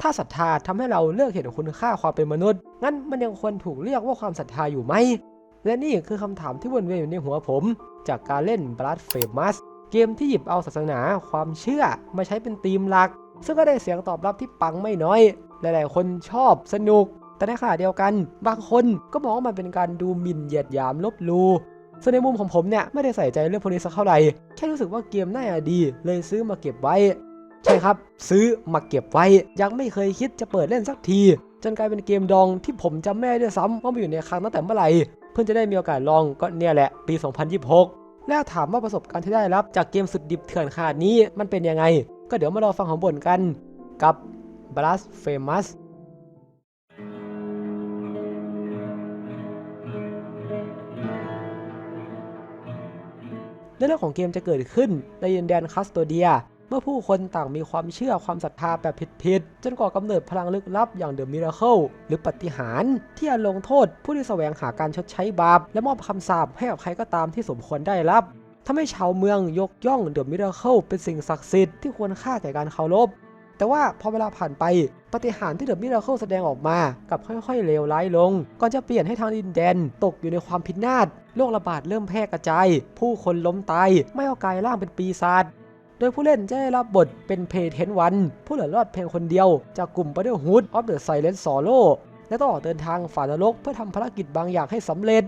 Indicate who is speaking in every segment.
Speaker 1: ถ้าศรัทธาทำให้เราเลิกเห็นคุณค่าความเป็นมนุษย์ งั้นมันยังควรถูกเรียกว่าความศรัทธาอยู่ไหม และนี่คือคำถามที่วนเวียนอยู่ในหัวผม จากการเล่น Blood Famous เกมที่หยิบเอาศาสนาความเชื่อมาใช้เป็นธีมหลัก ซึ่งก็ได้เสียงตอบรับที่ปังไม่น้อย หลายๆ คนชอบสนุก แต่ในขณะเดียวกัน บางคนก็มองว่ามันเป็นการดูหมิ่นเหยียดหยามลบลูส่วนในมุมของผมเนี่ยไม่ได้ใส่ใจเรื่องพวกนี้สักเท่าไหร่ แค่รู้สึกว่าเกมน่าจะดี เลยซื้อมาเก็บไว้ ใช่ครับ ซื้อมาเก็บไว้ ยังไม่เคยคิดจะเปิดเล่นสักที จนกลายเป็นเกมดองที่ผมจำไม่ได้ด้วยซ้ำว่ามันอยู่ในคลังตั้งแต่เมื่อไหร่เพิ่งจะได้มีโอกาสลองก็เนี่ยแหละปี 2026 แล้วถามว่าประสบการณ์ที่ได้รับจากเกมสุดดิบเถื่อนขนาดนี้มันเป็นยังไง ก็เดี๋ยวมารอฟังของบ่นกันกับ Blast Famous เรื่องของเกมจะเกิดขึ้นในดินแดนคัสโตเดีย เมื่อผู้คนต่างมีความเชื่อความศรัทธาแบบผิดๆ จนก่อกำเนิดพลังลึกลับอย่างเดอะมิราเคิลหรือปฏิหาร ที่จะลงโทษผู้ที่แสวงหาการชดใช้บาป และมอบคำสาปให้กับใครก็ตามที่สมควรได้รับทำให้ชาวเมืองยกย่องเดอะมิราเคิลเป็นสิ่งศักดิ์สิทธิ์ที่ควรค่าแก่การเคารพแต่ว่าพอเวลาผ่านไปปฏิหารที่เดอะมิราเคิลแสดงออกมากับค่อยๆเลวร้ายลงก่อนจะเปลี่ยนให้ทางดินแดน ตกอยู่ในความพินาศโรคระบาดเริ่มแพร่กระจาย ผู้คนล้มตาย ไม่เอากายร่างเป็นปีศาจ โดยผู้เล่นจะได้รับบทเป็นเพเทนวันผู้เหลือรอดเพียงคนเดียว จากกลุ่ม Brotherhood of the Silent Sorrow และต้องออกเดินทางฝ่านรกเพื่อทำภารกิจบางอย่างให้สำเร็จ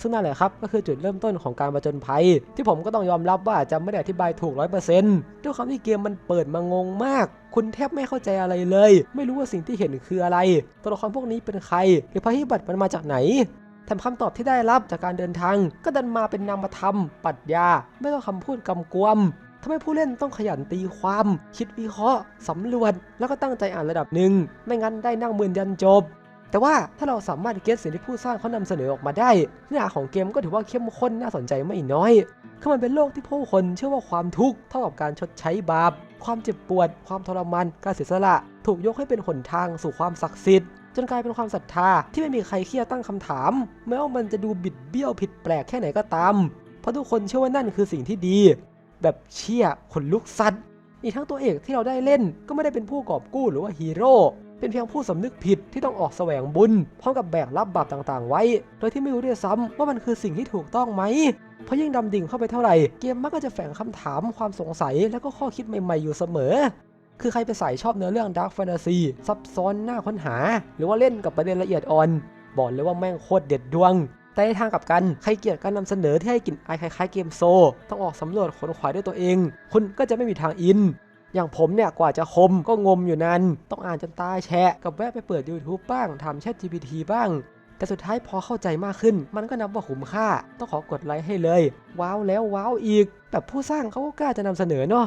Speaker 1: ซึ่งนั่นแหละครับก็คือจุดเริ่มต้นของการประจนภัย ที่ผมก็ต้องยอมรับว่าจะไม่ได้อธิบายถูก 100%ด้วยความที่เกมมันเปิดมางงมาก คุณแทบไม่เข้าใจอะไรเลย ไม่รู้ว่าสิ่งที่เห็นคืออะไร ตัวละครพวกนี้เป็นใคร หรือภัยพิบัติมันมาจากไหนแถมคำตอบที่ได้รับจากการเดินทาง ก็ดันมาเป็นนามธรรมปรัชญา ไม่ก็คำพูดกำกวม ทำให้ผู้เล่นต้องขยันตีความ คิดวิเคราะห์สำรวจ แล้วก็ตั้งใจอ่านระดับหนึ่ง ไม่งั้นได้นั่งมืนยันจบ แต่ว่าถ้าเราสามารถเก็ตสิ่งที่ผู้สร้างเขานำเสนอออกมาได้เนื้อหาของเกมก็ถือว่าเข้มข้นน่าสนใจไม่น้อยคือมันเป็นโลกที่ผู้คนเชื่อว่าความทุกข์เท่ากับการชดใช้บาป ความเจ็บปวด ความทรมานการเสียสละ ถูกยกให้เป็นหนทางสู่ความศักดิ์สิทธิ์จนกลายเป็นความศรัทธาที่ไม่มีใครเครียดตั้งคำถาม แม้ว่ามันจะดูบิดเบี้ยวผิดแปลกแค่ไหนก็ตาม เพราะทุกคนเชื่อว่านั่นคือสิ่งที่ดี แบบเชี่ยขนลุกสัตว์อีกทั้งตัวเอกที่เราได้เล่นก็ไม่ได้เป็นผู้กอบกู้หรือว่าฮีโร่เป็นเพียงผู้สำนึกผิดที่ต้องออกแสวงบุญพร้อมกับแบกรับบาปต่างๆ ไว้ โดยที่ไม่รู้ด้วยซ้ำว่ามันคือสิ่งที่ถูกต้องไหมเพราะยิ่งดำดิ่งเข้าไปเท่าไหร่เกมมักก็จะแฝงคำถามความสงสัยและก็ข้อคิดใหม่ๆอยู่เสมอ คือใครไปใส่ชอบเนื้อเรื่องดาร์ f แฟนตาซีซับซ้อนน่าค้นหา หรือว่าเล่นกับประเด็นละเอียดอ่อน บอกเลยว่าแม่งโคตรเด็ดดวง แต่ในทางกลับกันใครเกลียดการนำเสนอที่ให้กลิ่นอายคล้ายๆเกมโซ ต้องออกสำรวจขนขวายด้วยตัวเอง คุณก็จะไม่มีทางอิน อย่างผมเนี่ยกว่าจะคมก็งมอยู่นานต้องอ่านจนตาแฉะกับแวะไปเปิด YouTube บ้างทำแชท GPT บ้าง แต่สุดท้ายพอเข้าใจมากขึ้น มันก็นับว่าคุ้มค่า ต้องขอกดไลค์ให้เลย ว้าวแล้วว้าวอีก แบบผู้สร้างเขาก็กล้าจะนำเสนอเนาะ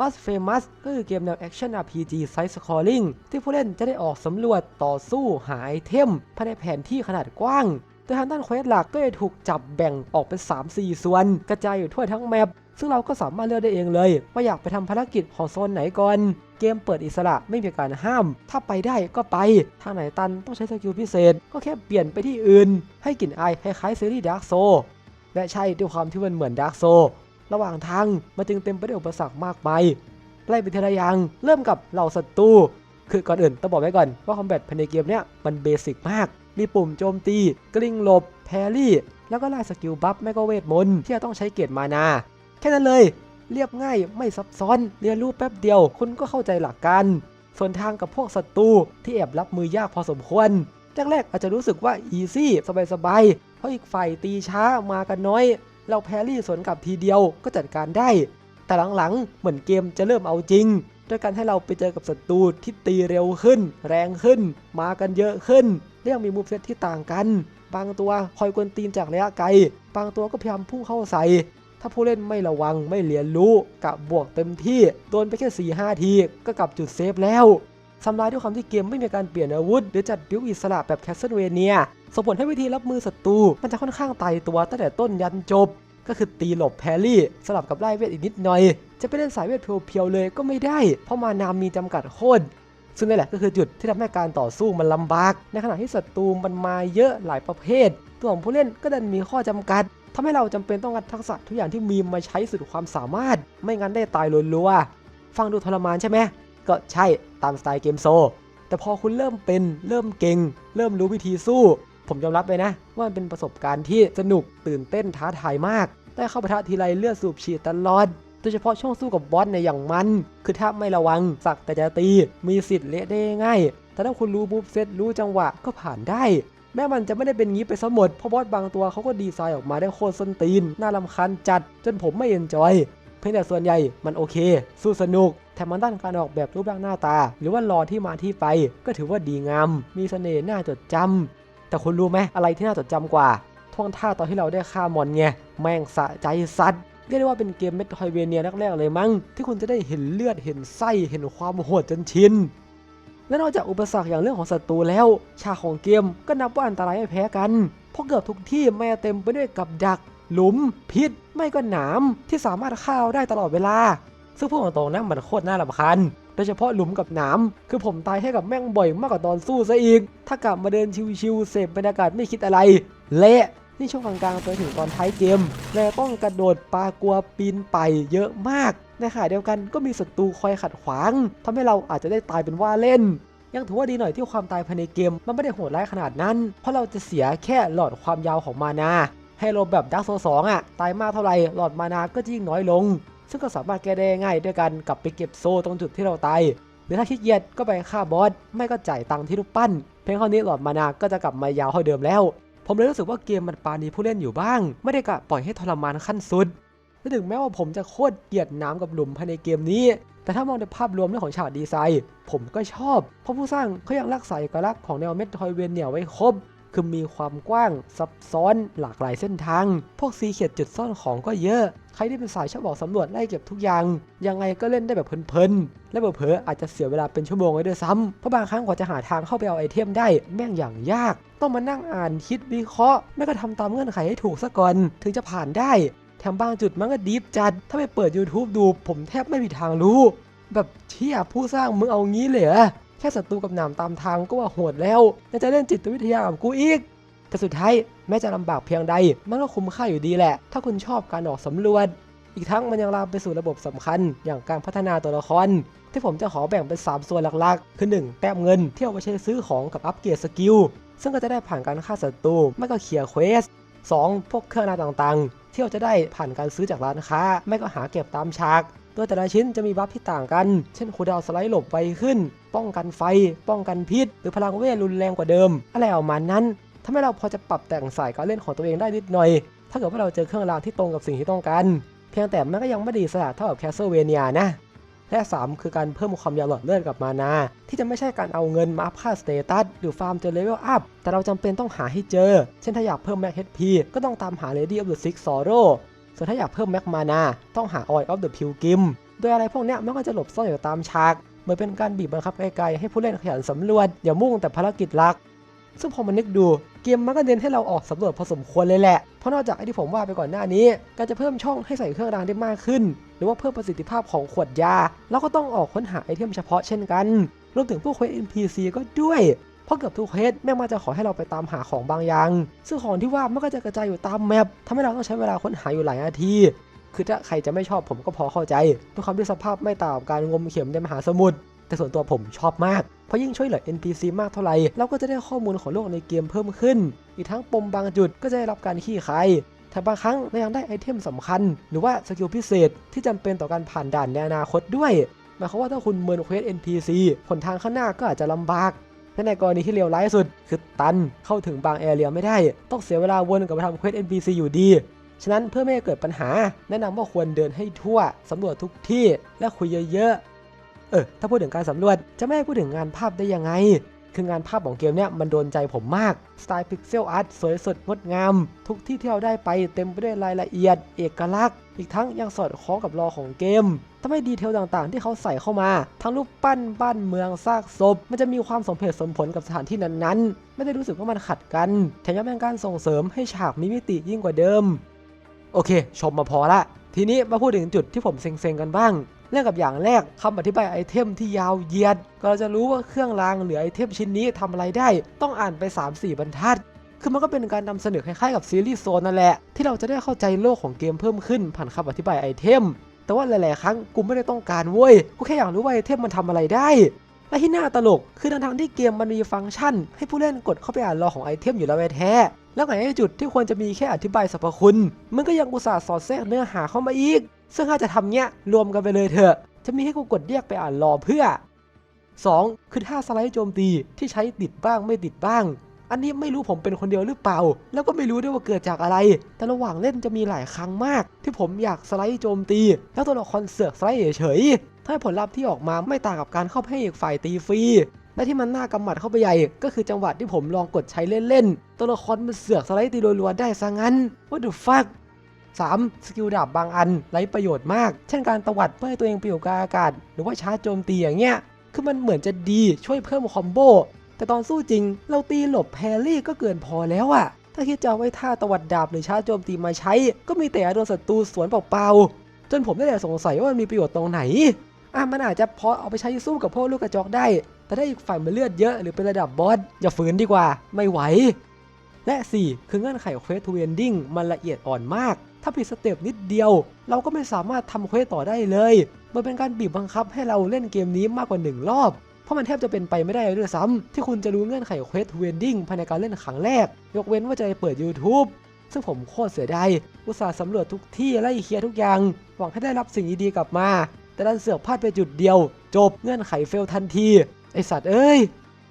Speaker 1: บัสเฟมัสก็คือเกมแนวแอคชั่น RPG Side Scrolling ที่ผู้เล่นจะได้ออกสำรวจต่อสู้หาไอเทมภายในแผนที่ขนาดกว้างโดยทางด้านเควสหลักก็จะถูกจับแบ่งออกเป็น 3-4 ส่วน กระจายอยู่ทั่วทั้งแมปซึ่งเราก็สามารถเลือกได้เองเลยว่าอยากไปทำภารกิจของโซนไหนก่อน เกมเปิดอิสระไม่มีการห้าม ถ้าไปได้ก็ไป ทางไหนตันต้องใช้สกิลพิเศษ ก็แค่เปลี่ยนไปที่อื่น ให้กลิ่นอายคล้ายๆซีรีส์ดาร์กโซและใช่ด้วยความที่มันเหมือนดาร์กโซ ระหว่างทางมันจึงเต็มไปด้วยอุปสรรคมากมายไล่ไปทีละอย่างเริ่มกับเหล่าศัตรูคือก่อนอื่นต้องบอกไว้ก่อนว่าคอมแบทภายในเกมเนี้ยมันเบสิกมาก มีปุ่มโจมตี กลิ้งหลบแพรี่ แล้วก็ไล่สกิลบัฟไม่ก็เวทมนต์ที่จะต้องใช้เกียรติมานา แค่นั้นเลย เรียบง่ายไม่ซับซ้อน เรียนรู้แป๊บเดียว คุณก็เข้าใจหลักการ ส่วนทางกับพวกศัตรูที่แอบรับมือยากพอสมควรแรกๆอาจจะรู้สึกว่าอีซี่สบายๆเพราะอีกฝ่ายตีช้ามากันน้อย เราแพรี่สวนกลับทีเดียวก็จัดการได้ แต่หลังๆ เหมือนเกมจะเริ่มเอาจริง ด้วยการให้เราไปเจอกับศัตรูที่ตีเร็วขึ้น แรงขึ้น มากันเยอะขึ้นและยังมีมูฟเซตที่ต่างกัน บางตัวคอยกวนตีนจากระยะไกล บางตัวก็พยายามพุ่งเข้าใส่ ถ้าผู้เล่นไม่ระวังไม่เรียนรู้กะบวกเต็มที่ โดนไปแค่4ีหทีก็กลับจุดเซฟแล้ว ทำลายด้วยความที่เกมไม่มีการเปลี่ยนอาวุธ หรือจัดบิวอิสระแบบแคสเซิลเวเนียส่งผลให้วิธีรับมือศัตรู มันจะค่อนข้างตายตัวตั้งแต่ต้นยันจบ ก็คือตีหลบแพรี่สลับกับไล่เวทอีกนิดหน่อย จะไปเล่นสายเวทเพียวๆเลยก็ไม่ได้ เพราะมานามีจำกัดโคตรซึ่งนี่แหละก็คือจุดที่ทำให้การต่อสู้มันลำบาก ในขณะที่ศัตรูมันมาเยอะหลายประเภท ตัวของผู้เล่นก็ดันมีข้อจำกัดทำให้เราจำเป็นต้องงัดทักษะทุกอย่างที่มีมาใช้สุดความสามารถ ไม่งั้นได้ตายรัวๆฟังดูทรมานใช่ไหม ก็ใช่ตามสไตล์เกมโซ แต่พอคุณเริ่มเป็นเริ่มเก่ง เริ่มรู้วิธีสู้ ผมยอมรับเลยนะ ว่ามันเป็นประสบการณ์ที่สนุกตื่นเต้นท้าทายมาก ได้เข้าปะทะทีไรเลือดสูบฉีดตลอดโดยเฉพาะช่วงสู้กับบอสในอย่างมัน คือถ้าไม่ระวังสักแต่จะตี มีสิทธิ์เละได้ง่าย แต่ถ้าคุณรู้บูฟเซตรู้จังหวะก็ผ่านได้ แม้มันจะไม่ได้เป็นงี้ไปซะหมด เพราะบอสบางตัวเขาก็ดีไซน์ออกมาได้โคตรส้นตีน น่ารำคาญจัด จนผมไม่เอนจอย เพียงแต่ส่วนใหญ่มันโอเค สู้สนุก ถมมันด้านการออกแบบรูปร่างหน้าตา หรือว่ารอที่มาที่ไป ก็ถือว่าดีงาม มีเสน่ห์น่าจดจำแต่คุณรู้ไหมอะไรที่น่าจดจำกว่าท่วงท่าตอนที่เราได้ฆ่ามอนไงแม่งสะใจสัตว์เรียกได้ว่าเป็นเกมเมทอยเวเนียแรกๆเลยมั้ง ที่คุณจะได้เห็นเลือดเห็นไส้เห็นความโหดจนชินและนอกจากอุปสรรคอย่างเรื่องของศัตรูแล้ว ฉากของเกมก็นับว่าอันตรายไม่แพ้กัน เพราะเกือบทุกที่แม่เต็มไปด้วยกับดัก หลุม พิษ ไม่ก็หนามที่สามารถฆ่าเราได้ตลอดเวลา ซึ่งพูดตรงๆนะมันโคตรน่ารำคาญโดยเฉพาะหลุมกับหนามคือผมตายให้กับแม่งบ่อยมากกว่าตอนสู้ซะอีก ถ้ากลับมาเดินชิวๆเสพบรรยากาศไม่คิดอะไร เละนี่ช่วงกลางๆไปถึงตอนท้ายเกมเราต้องกระโดดปลากลัวปีนไปเยอะมากในขณะเดียวกันก็มีศัตรูคอยขัดขวางทำให้เราอาจจะได้ตายเป็นว่าเล่น ยังถือว่าดีหน่อยที่ความตายภายในเกม มันไม่ได้โหดร้ายขนาดนั้น เพราะเราจะเสียแค่หลอดความยาวของมานาให้ลมแบบดักโซสองอะ ตายมากเท่าไหร่หลอดมานาก็จะยิ่งน้อยลง ซึ่งก็สามารถแก้ได้ง่ายด้วยการกลับไปเก็บโซ่ตรงจุดที่เราตายหรือถ้าขี้เกียจก็ไปฆ่าบอสไม่ก็จ่ายตังค์ที่รูปปั้น เพียงเท่านี้หลอดมานาก็จะกลับมายาวเท่าเดิมแล้ว ผมเลยรู้สึกว่าเกมมันปาณีผู้เล่นอยู่บ้าง ไม่ได้กะปล่อยให้ทรมานขั้นสุดและถึงแม้ว่าผมจะโคตรเกลียดน้ำกับหลุมภายในเกมนี้ แต่ถ้ามองในภาพรวมเรื่องของฉากดีไซน์ ผมก็ชอบ เพราะผู้สร้างเขายังรักษาเอกลักษณ์ของแนวเมทรอยเวนเนี่ยไว้ครบ คือมีความกว้างซับซ้อนหลากหลายเส้นทาง พวกซีเขียดจุดซ่อนของก็เยอะ ใครที่เป็นสายชอบออกสำรวจไล่เก็บทุกอย่าง ยังไงก็เล่นได้แบบเพลินๆ และเผลอๆอาจจะเสียเวลาเป็นชั่วโมงเลยด้วยซ้ำเพราะบางครั้งกว่าจะหาทางเข้าไปเอาไอเทมได้แม่งอย่างยาก ต้องมานั่งอ่านคิดวิเคราะห์ไม่ก็ทำตามเงื่อนไขให้ถูกซะก่อนถึงจะผ่านได้ แถมบางจุดมันก็ดีฟจัด ถ้าไปเปิด YouTube ดู ผมแทบไม่มีทางรู้ แบบเชี่ยผู้สร้างมึงเอางี้เลยเหรอ แค่ศัตรูกับหนามตามทางก็ว่าโหดแล้วยังจะเล่นจิตวิทยากับกูอีก แต่สุดท้ายแม้จะลำบากเพียงใด มันก็คุ้มค่าอยู่ดีแหละ ถ้าคุณชอบการออกสำรวจ อีกทั้งมันยังลามไปสู่ระบบสำคัญ อย่างการพัฒนาตัวละคร ที่ผมจะขอแบ่งเป็น 3 ส่วนหลักๆ คือ 1 แต้มเงินที่เอาไปใช้ซื้อของกับอัปเกรดสกิล ซึ่งก็จะได้ผ่านการฆ่าศัตรูไม่ก็เคลียร์เควส 2. พวกเครื่องรางต่างๆ ที่เราจะได้ผ่านการซื้อจากร้านค้า ไม่ก็หาเก็บตามฉาก โดยแต่ละชิ้นจะมีบัฟที่ต่างกัน เช่นคูดาวสไลด์หลบไวขึ้น ป้องกันไฟ ป้องกันพิษ หรือพลังเวทรุนแรงกว่าเดิม อะไรออกมานั้นทำให้เราพอจะปรับแต่งสายการเล่นของตัวเองได้นิดหน่อย ถ้าเกิดว่าเราเจอเครื่องรางที่ตรงกับสิ่งที่ต้องการ เพียงแต่มันก็ยังไม่ดีสละเท่ากับแคสเซิลเวเนียนะ และ 3 คือการเพิ่มความยาวหลอดเลือดกับมานา ที่จะไม่ใช่การเอาเงินมาอัพค่าสเตตัสหรือฟาร์มจนเลเวลอัพ แต่เราจำเป็นต้องหาให้เจอ เช่นถ้าอยากเพิ่มแม็ก HP ก็ต้องตามหา Lady of the Six Sorrow ส่วนถ้าอยากเพิ่มแม็กมานาต้องหา Oil of the Pilgrim โดยอะไรพวกเนี้ยมันก็จะหลบซ่อนอยู่ตามฉากเหมือนเป็นการบีบบังคับไกลๆให้ผู้เล่นขยันสำรวจอย่ามุ่งแต่ภารกิจหลัก ซึ่งพอมานึกดูเกมมันก็เน้นให้เราออกสำรวจพอสมควรเลยแหละ เพราะนอกจากไอ้ที่ผมว่าไปก่อนหน้านี้ การจะเพิ่มช่องให้ใส่เครื่องรางได้มากขึ้น หรือว่าเพิ่มประสิทธิภาพของขวดยาแล้วก็ต้องออกค้นหาไอเทมเฉพาะเช่นกัน รวมถึงพวกเควส NPC ก็ด้วย ราะเกือบทุกเควสแม่งมาจะขอให้เราไปตามหาของบางอย่าง ซึ่งของที่ว่ามันก็จะกระจายอยู่ตามแมปทำให้เราต้องใช้เวลาค้นหาอยู่หลายนาทีคือถ้าใครจะไม่ชอบผมก็พอเข้าใจด้วยความที่สภาพไม่ต่างการงมเข็มในมหาสมุทรแต่ส่วนตัวผมชอบมาก เพราะยิ่งช่วยเหลือ NPC มากเท่าไหร่เราก็จะได้ข้อมูลของโลกในเกมเพิ่มขึ้น อีกทั้งปมบางจุดก็จะได้รับการขี้คายแต่บางครั้งเรายังได้ไอเทมสำคัญ หรือว่าสกิลพิเศษที่จำเป็นต่อการผ่านด่านในอนาคตด้วย หมายความว่าถ้าคุณเมินเควส NPC ผลทางข้างหน้าก็อาจจะลำบาก และในกรณีที่เลวร้ายสุด คือตันเข้าถึงบางแอเรียไม่ได้ ต้องเสียเวลาวนกับไปทำเควส NPC อยู่ดี ฉะนั้นเพื่อไม่ให้เกิดปัญหา แนะนำว่าควรเดินให้ทั่วสำรวจทุกที่และคุยเยอะๆเออถ้าพูดถึงการสำรวจจะไม่ให้พูดถึงงานภาพได้ยังไง คืองานภาพของเกมเนี้ยมันโดนใจผมมาก สไตล์พิกเซลอาร์ตสวยสดงดงาม ทุกที่ที่เราได้ไปเต็มไปด้วยรายละเอียด เอกลักษณ์ อีกทั้งยังสอดคล้องกับรอของเกมทำให้ดีเทลต่างๆ ที่เขาใส่เข้ามา ทั้งรูปปั้นบ้านเมืองซากศพ มันจะมีความสมเหตุสมผลกับสถานที่นั้นๆ ไม่ได้รู้สึกว่ามันขัดกัน แถมยังเป็นการส่งเสริมให้ฉากมีมิติยิ่งกว่าเดิม โอเค ชมมาพอละทีนี้มาพูดถึงจุดที่ผมเซ็งๆกันบ้าง เรื่องกับอย่างแรกคำอธิบายไอเทมที่ยาวเยียดก็เราจะรู้ว่าเครื่องรางหรือไอเทมชิ้นนี้ทำอะไรได้ ต้องอ่านไป 3-4 บรรทัดคือมันก็เป็นการนำเสนอคล้ายๆกับซีรีส์โซนนั่นแหละ ที่เราจะได้เข้าใจโลกของเกมเพิ่มขึ้นผ่านคำอธิบายไอเทม แต่ว่าหลายๆ ครั้งกูไม่ได้ต้องการเว้ย กูแค่อยากรู้ว่าไอเทมมันทำอะไรได้ และที่น่าตลกคือทั้งๆที่เกมมันมีฟังก์ชัน ให้ผู้เล่นกดเข้าไปอ่านรอของไอเทมอยู่แล้วแท้ แล้วไงไอ้จุดที่ควรจะมีแค่อธิบายสรรพคุณ มันก็ยังอุตส่าห์สอดแทรกเนื้อหาเข้ามาอีก ซึ่งถ้าจะทำเนี้ยรวมกันไปเลยเถอะ จะมีให้กูกดเรียกไปอ่านรอเพื่อ 2. คือท่าสไลด์โจมตีที่ใช้ติดบ้างไม่ติดบ้าง อันนี้ไม่รู้ผมเป็นคนเดียวหรือเปล่า แล้วก็ไม่รู้ด้วยว่าเกิดจากอะไร แต่ระหว่างเล่นจะมีหลายครั้งมาก ที่ผมอยากสไลด์โจมตี แล้วตัวละครเสือกสไลด์เฉยๆถ้าให้ผลลัพธ์ที่ออกมาไม่ต่างกับการเข้าไปให้อีกฝ่ายตีฟรี และที่มันน่ากำหมัดเข้าไปใหญ่ ก็คือจังหวะที่ผมลองกดใช้เล่นๆ ตัวละครมันเสือกสไลด์ตีรัวๆได้ซะงั้น What the fuck 3. สกิลดาบบางอันไร้ประโยชน์มาก เช่นการตวัดเพื่อให้ตัวเองไปอยู่กาอากาศ หรือว่าชาร์จโจมตีอย่างเงี้ย คือมันเหมือนจะดีช่วยเพิ่มคอมโบ แต่ตอนสู้จริง เราตีหลบแพรรี่ก็เกินพอแล้วอะถ้าคิดจะเอาไว้ท่าตวัดดาบหรือชาร์จโจมตีมาใช้ ก็มีแต่โดนศัตรูสวนเปล่าๆ จนผมได้แต่สงสัยว่ามันมีประโยชน์ตรงไหน อะมันอาจจะพอเอาไปใช้สู้กับพวกลูกกระจอกได้ แต่ถ้าอีกฝ่ายมันเลือดเยอะหรือเป็นระดับบอสอย่าฝืนดีกว่าไม่ไหว และ 4 คือเงื่อนไขเควสทูเอนดิ้งมันละเอียดอ่อนมาก ถ้าผิดสเต็ปนิดเดียว เราก็ไม่สามารถทำเควสต่อได้เลย มันเป็นการบีบบังคับให้เราเล่นเกมนี้มากกว่า 1 รอบเพราะมันแทบจะเป็นไปไม่ได้เลยด้วยซ้ำที่คุณจะรู้เงื่อนไขเควสทูเอนดิ้งภายในการเล่นครั้งแรก ยกเว้นว่าจะไปเปิด YouTube ซึ่งผมโคตรเสียดายอุตส่าห์สำรวจทุกที่ไล่เคลียร์ทุกอย่าง หวังให้ได้รับสิ่งดีๆกลับมา แต่ดันเสือกพลาดไปจุดเดียว จบเงื่อนไขเฟลทันที ไอสัตว์เอ้ย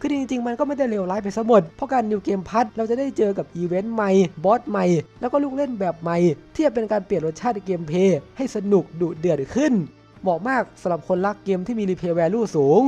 Speaker 1: คือจริงๆ มันก็ไม่ได้เลวร้ายไปซะหมด เพราะการนิวเกมพัทเราจะได้เจอกับอีเวนต์ใหม่ บอสใหม่ แล้วก็ลูกเล่นแบบใหม่ ที่จะเป็นการเปลี่ยนรสชาติเกมเพลย์ให้สนุกดุเดือดขึ้น เหมาะมากสำหรับคนรักเกมที่มีรีเพย์แวลูสูง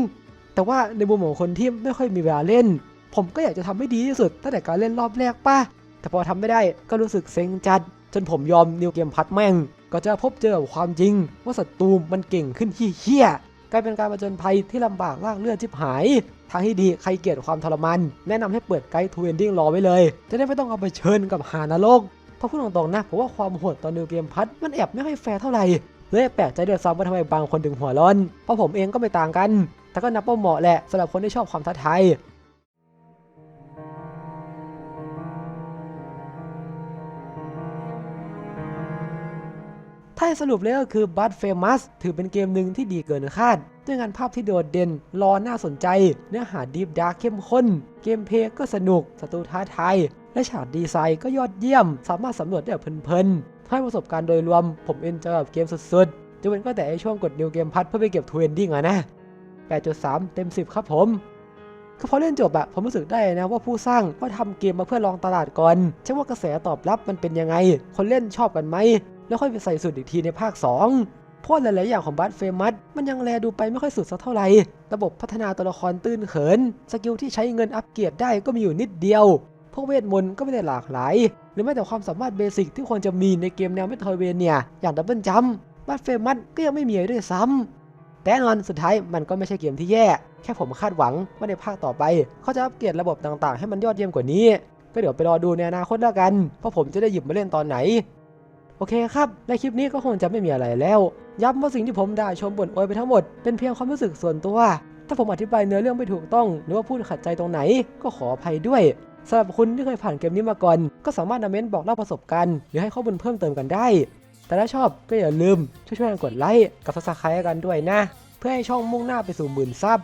Speaker 1: แต่ว่าในมุมของคนที่ไม่ค่อยมีเวลาเล่น ผมก็อยากจะทำให้ดีที่สุดตั้งแต่การเล่นรอบแรกป่ะแต่พอทำไม่ได้ก็รู้สึกเซ็งจัด จนผมยอมนิวเกมพัทแม่ง ก็จะพบเจอความจริง ว่าศัตรูมันเก่งขึ้นเฮี้ย กลายเป็นการประจนภัยที่ลำบากลากเลือดชิบหายทางที่ดีใครเกลียดความทรมานแนะนำให้เปิดไกด์ทูเอนดิ้งรอไว้เลย จะได้ไม่ต้องเอาไปเชิญกับหานรกเพราะพูดตรงๆนะผมว่าความโหดตอนนิวเกมพัทมันแอบไม่ค่อยแฟร์เท่าไหร่เลยแปลกใจด้วยซ้ำว่าทำไมบางคนถึงหัวร้อนเพราะผมเองก็ไม่ต่างกัน แต่ก็นับว่าเหมาะแหละสำหรับคนที่ชอบความท้าทาย ถ้าสรุปเลยก็คือบัตเฟมัสถือเป็นเกมหนึ่งที่ดีเกินคาด ด้วยงานภาพที่โดดเด่นรอน่าสนใจ เนื้อหาดีฟดาร์เข้มข้น เกมเพลย์ก็สนุกศัตรูท้าทายและฉากดีไซน์ก็ยอดเยี่ยม สามารถสำรวจได้แบบเพลินๆให้ประสบการณ์โดยรวมผมเอนจอยกับเกมสุดๆจะเว้นก็แต่ไอช่วงกดนิวเกมพัทเพื่อไปเก็บทเวนดิ้งอะนะ 8.3 เต็ม 10 ครับผมคือพอเล่นจบอะผมรู้สึกได้นะว่าผู้สร้างเขาทำเกมมาเพื่อลองตลาดก่อนเช็คว่ากระแสตอบรับมันเป็นยังไง คนเล่นชอบกันไหม แล้วค่อยไปใส่สุดอีกทีในภาค 2 เพราะหลายๆอย่างของบัตเฟมัสมันยังแลดูไปไม่ค่อยสุดสักเท่าไหร่ ระบบพัฒนาตัวละครตื้นเขิน สกิลที่ใช้เงินอัปเกรดได้ก็มีอยู่นิดเดียวพวกเวทมนต์ก็ไม่ได้หลากหลาย หรือแม้แต่ความสามารถเบสิกที่ควรจะมีในเกมแนวเมทัลเวเนี่ย อย่างดับเบิลจัมบัตเฟมัสก็ยังไม่มีด้วยซ้ำแต่นอนสุดท้ายมันก็ไม่ใช่เกมที่แย่ แค่ผมคาดหวังว่าในภาคต่อไป เขาจะอัปเกรดระบบต่างๆ ให้มันยอดเยี่ยมกว่านี้ ก็เดี๋ยวไปรอดูในอนาคตแล้วกันว่าะผมจะได้หยิบมาเล่นตอนไหน โอเคครับ ในคลิปนี้ก็คงจะไม่มีอะไรแล้ว ย้ำว่าสิ่งที่ผมได่าชมบ่นโอยไปทั้งหมด เป็นเพียงความรู้สึกส่วนตัว ถ้าผมอธิบายเนื้อเรื่องไม่ถูกต้อง หรือว่าพูดขัดใจตรงไหน ก็ขออภัยด้วยสำหรับคุณที่เคยผ่านเกมนี้มาก่อน ก็สามารถนำเมนบอกเล่าประสบการณ์ หรือให้ข้อมูลเพิ่มเติมกันได้ แต่ถ้าชอบก็อย่าลืมช่วยๆกันกดไลค์กับซับสไครต์กันด้วยนะ เพื่อให้ช่องมุ่งหน้าไปสู่หมื่นซับ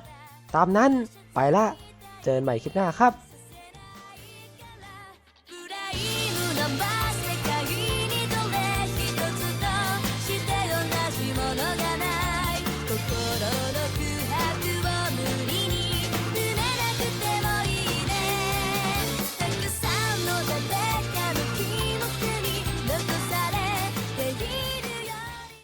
Speaker 1: ตามนั้นไปละ เจอกันใหม่คลิปหน้าครับ